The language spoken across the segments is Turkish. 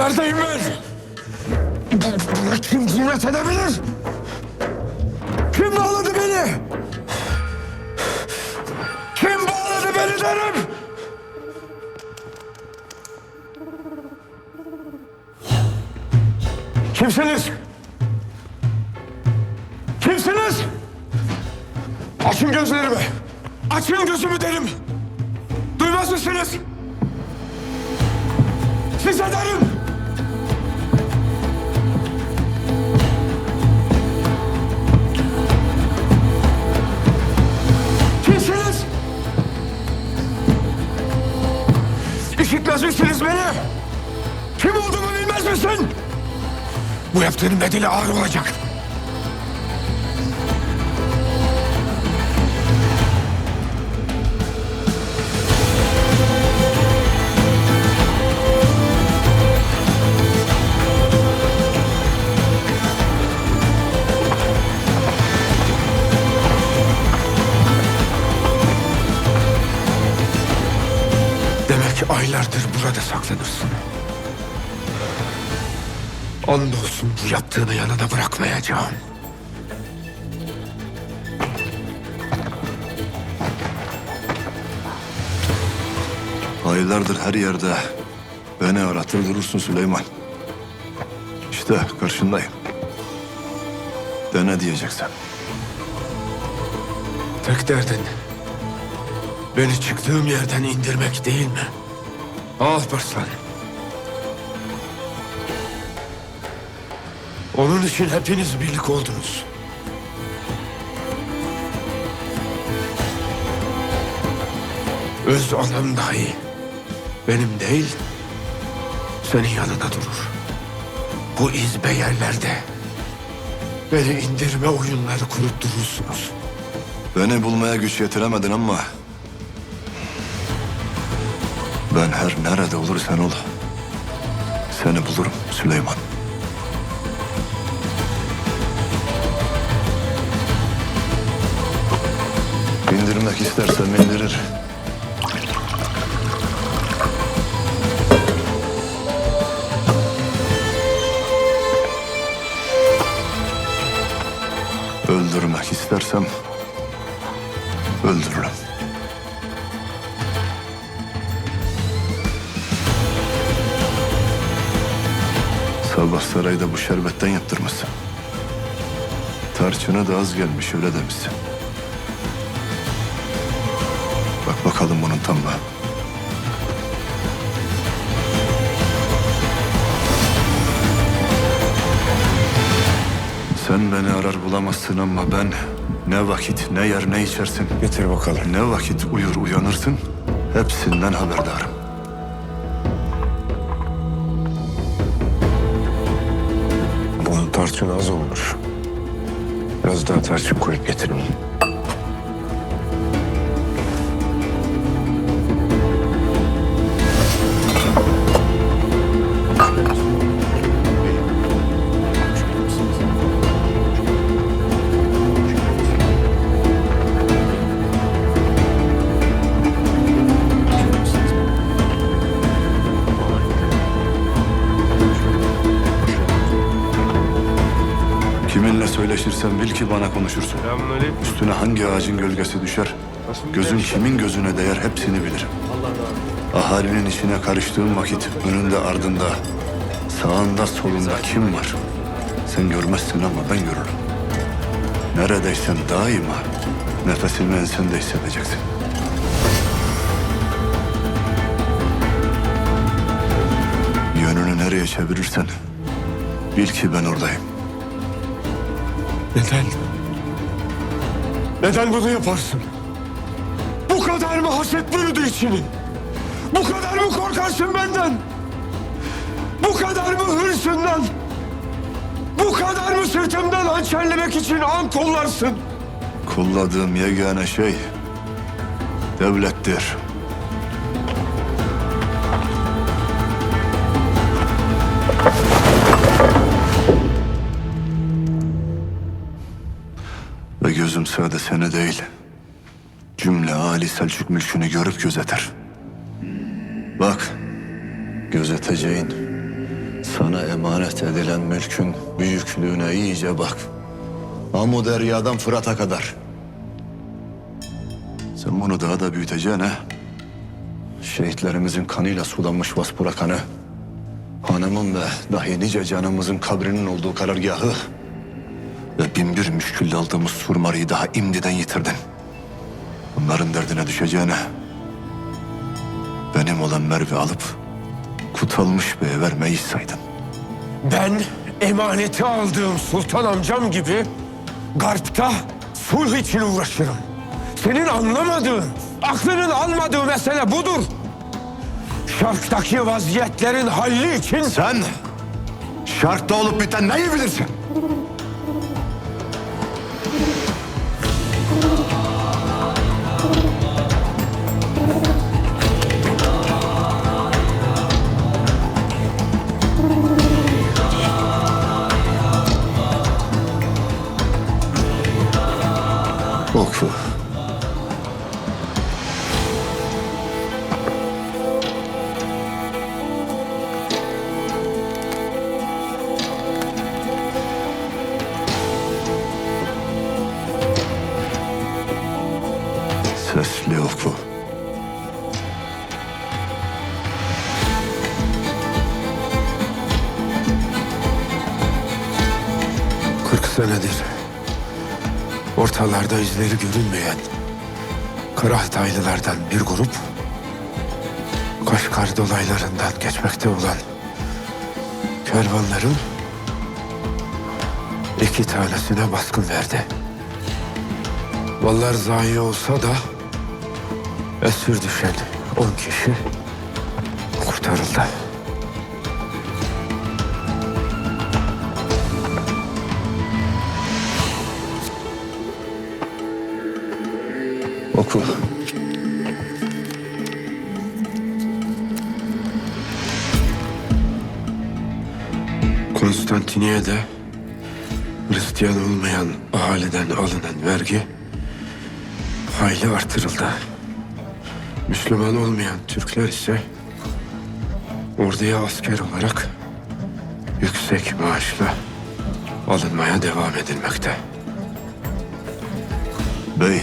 Neredeyim ben? Buna kim cüret edebilir? Kim bağladı beni? Kim bağladı beni derim? Kimsiniz? Kimsiniz? Açın gözlerimi. Açın gözümü derim. Duymaz mısınız? Size derim. Misiniz beni? Kim olduğumu bilmez misin? Bu yaptığının bedeli ağır olacak. Aylardır burada saklanırsın. Andolsun bu yaptığını yanına bırakmayacağım. Aylardır her yerde beni aratır durursun Süleyman. İşte karşındayım. De ne diyeceksen. Tek derdin beni çıktığım yerden indirmek değil mi? Alparslan. Onun için hepiniz birlik oldunuz. Öz anam dahi benim değil senin yanında durur. Bu izbe yerlerde beni indirme oyunları kurup durursunuz. Beni bulmaya güç yetiremedin ama... Ben her nerede olursan ol. Seni bulurum Süleyman. İndirmek istersem indirir. Öldürmek istersem öldürürüm. Sabah sarayda bu şerbetten yaptırmışsın. Tarçına da az gelmiş öyle demişsin. Bak bakalım bunun tamla. Sen beni arar bulamazsın ama ben ne vakit, ne yer, ne içersin, Getir bakalım. ne vakit uyur uyanırsın hepsinden haberdarım. Tarçını az olmuş. Biraz daha tarçın koyup getirin. Söyleşirsen bil ki bana konuşursun. Üstüne hangi ağacın gölgesi düşer, gözün kimin gözüne değer hepsini bilirim. Ahalinin içine karıştığım vakit önünde ardında, sağında solunda kim var? Sen görmezsin ama ben görürüm. Neredeysen daima nefesimi ensende hissedeceksin. Yönünü nereye çevirirsen bil ki ben oradayım. Neden? Neden bunu yaparsın? Bu kadar mı haset bürüdü içini? Bu kadar mı korkarsın benden? Bu kadar mı hırsından? Bu kadar mı sırtımdan hançerlemek için an kollarsın? Kulladığım yegane şey devlettir. Ve gözüm sade seni değil, cümle Ali Selçuk mülkünü görüp gözeter. Bak, gözeteceğin Sana emanet edilen mülkün büyüklüğüne iyice bak. Amu deryadan Fırat'a kadar. Sen bunu daha da büyüteceksin ha? Şehitlerimizin kanıyla sulanmış Vaspura kanı. Hanımın ve dahi nice canımızın kabrinin olduğu karargahı ve bin bir müşkülle aldığımız surmarıyı daha imdiden yitirdin. Bunların derdine düşeceğine benim olan Merve alıp kutalmış beye vermeyi saydın. Ben emaneti aldığım sultan amcam gibi Garp'ta sulh için uğraşırım. Senin anlamadığın, aklının almadığı mesele budur. Şarktaki vaziyetlerin halli için... Sen şartta olup biten neyi bilirsin? Sesli oku. Kırk senedir ortalarda izleri görünmeyen Karahtaylılardan bir grup Kaşgar dolaylarından geçmekte olan kervanların iki tanesine baskın verdi. Mallar zayi olsa da esir düşen on kişi kurtarıldı. Oku. Konstantiniye'de Hristiyan olmayan ahaliden alınan vergi hayli artırıldı. Müslüman olmayan Türkler ise orduya asker olarak yüksek maaşla alınmaya devam edilmekte. Bey,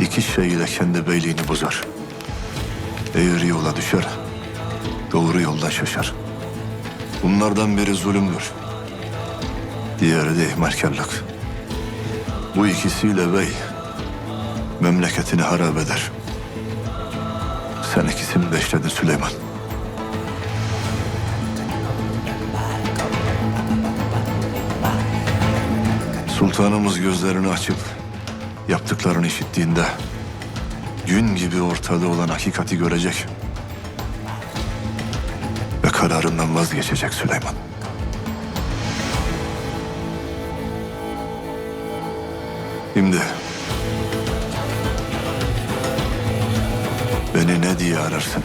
iki şey ile kendi beyliğini bozar. Eğri yola düşer, doğru yoldan şaşar. Bunlardan biri zulümdür. Diğeri de ihmalkarlık. Bu ikisiyle bey, memleketini harap eder. Sen ikisini de işledin Süleyman. Sultanımız gözlerini açıp yaptıklarını işittiğinde gün gibi ortada olan hakikati görecek ve kararından vazgeçecek Süleyman. Şimdi beni ne diye ararsın?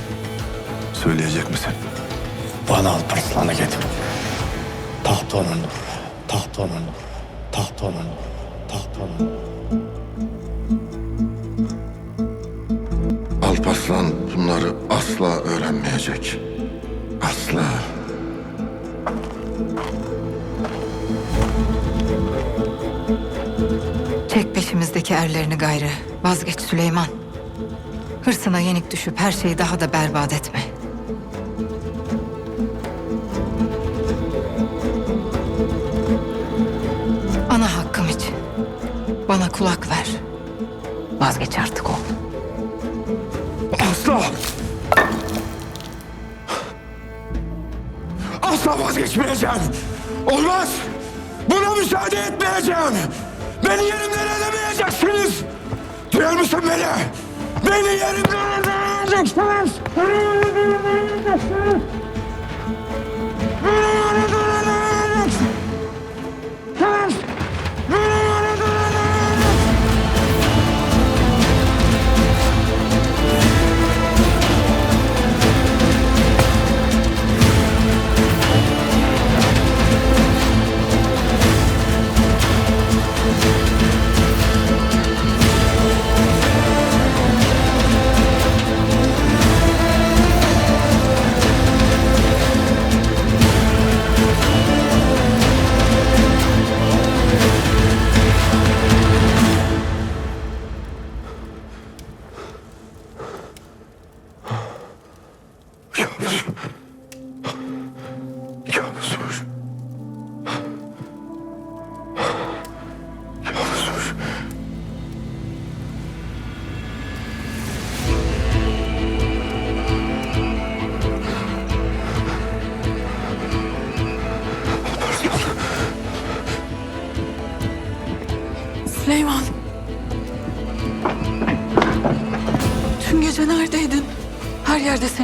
Söyleyecek misin? Bana Alparslan'ı getir. Taht onundur. Taht onundur. Taht onundur. Taht onundur. Alparslan bunları asla öğrenmeyecek. Asla. Çek peşimizdeki erlerini gayrı. Vazgeç Süleyman. Hırsına yenik düşüp her şeyi daha da berbat etme. Ana hakkım için. Bana kulak ver. Vazgeç artık oğlum. Asla! Asla vazgeçmeyeceğim. Olmaz! Buna müsaade etmeyeceğim. Beni yerimden edemeyeceksiniz. Duyar mısın beni? Beni yerimden edemeyeceksiniz.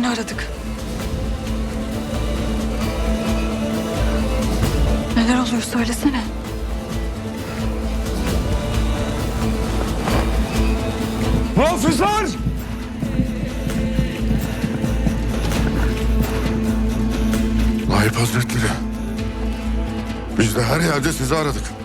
Seni aradık. Neler oluyor söylesene. Muhafızlar! Naip Hazretleri. Biz de her yerde sizi aradık.